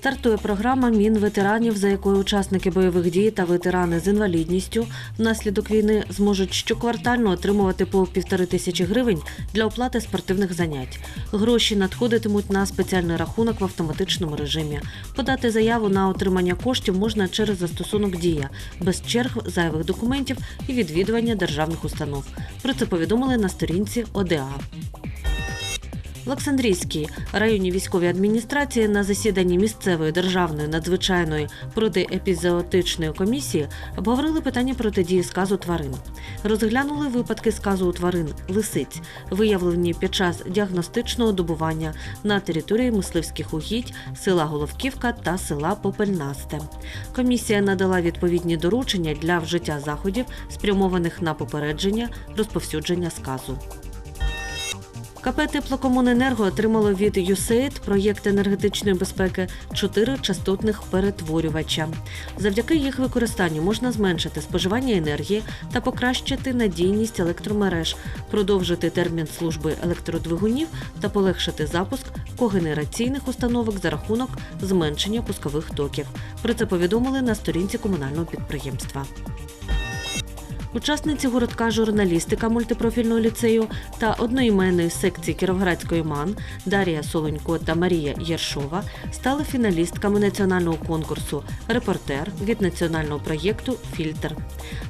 Стартує програма Мін ветеранів, за якою учасники бойових дій та ветерани з інвалідністю внаслідок війни зможуть щоквартально отримувати по півтори тисячі гривень для оплати спортивних занять. Гроші надходитимуть на спеціальний рахунок в автоматичному режимі. Подати заяву на отримання коштів можна через застосунок Дія без черг, зайвих документів і відвідування державних установ. Про це повідомили на сторінці ОДА. Олександрійській районній військовій адміністрації на засіданні місцевої державної надзвичайної протиепізоотичної комісії обговорили питання протидії сказу тварин. Розглянули випадки сказу у тварин лисиць, виявлені під час діагностичного добування на території мисливських угідь села Головківка та села Попельнасте. Комісія надала відповідні доручення для вжиття заходів, спрямованих на попередження розповсюдження сказу. КП Теплокомуненерго отримало від USAID проєкт енергетичної безпеки чотири частотних перетворювача. Завдяки їх використанню можна зменшити споживання енергії та покращити надійність електромереж, продовжити термін служби електродвигунів та полегшити запуск когенераційних установок за рахунок зменшення пускових токів. Про це повідомили на сторінці комунального підприємства. Учасниці городка журналістика мультипрофільного ліцею та одноіменної секції Кіровоградської МАН Дарія Солонько та Марія Єршова стали фіналістками національного конкурсу Репортер від національного проєкту Фільтр.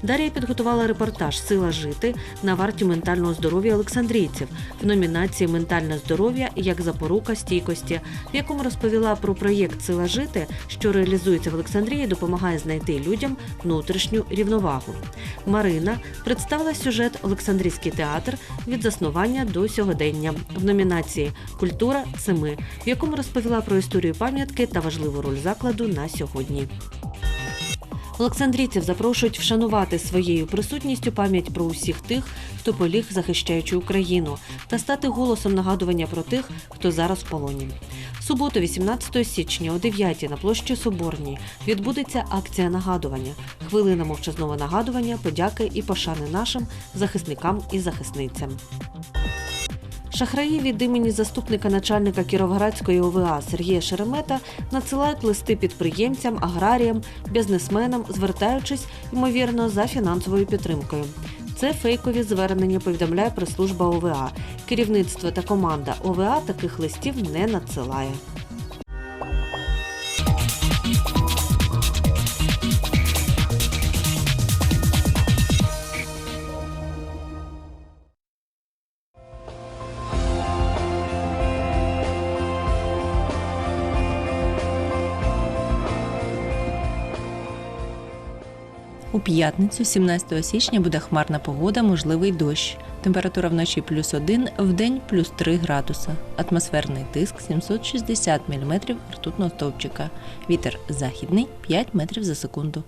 Дарія підготувала репортаж Сила жити на варті ментального здоров'я олександрійців в номінації Ментальне здоров'я як запорука стійкості, в якому розповіла про проєкт Сила жити, що реалізується в Олександрії, допомагає знайти людям внутрішню рівновагу. Марина представила сюжет Олександрійський театр від заснування до сьогодення в номінації Культура семи, в якому розповіла про історію пам'ятки та важливу роль закладу на сьогодні. Олександрійців запрошують вшанувати своєю присутністю пам'ять про усіх тих, хто поліг, захищаючи Україну, та стати голосом нагадування про тих, хто зараз в полоні. Суботу, 18 січня о 9 на площі Соборній відбудеться акція нагадування, хвилина мовчазного нагадування, подяки і пошани нашим захисникам і захисницям. Шахраї від імені заступника начальника Кіровоградської ОВА Сергія Шеремета надсилають листи підприємцям, аграріям, бізнесменам, звертаючись, ймовірно, за фінансовою підтримкою. Це фейкові звернення, повідомляє прес-служба ОВА. Керівництво та команда ОВА таких листів не надсилає. У п'ятницю, 17 січня, буде хмарна погода, можливий дощ. Температура вночі плюс 1, вдень плюс 3 градуса. Атмосферний тиск 760 мм ртутного стовпчика. Вітер західний 5 метрів за секунду.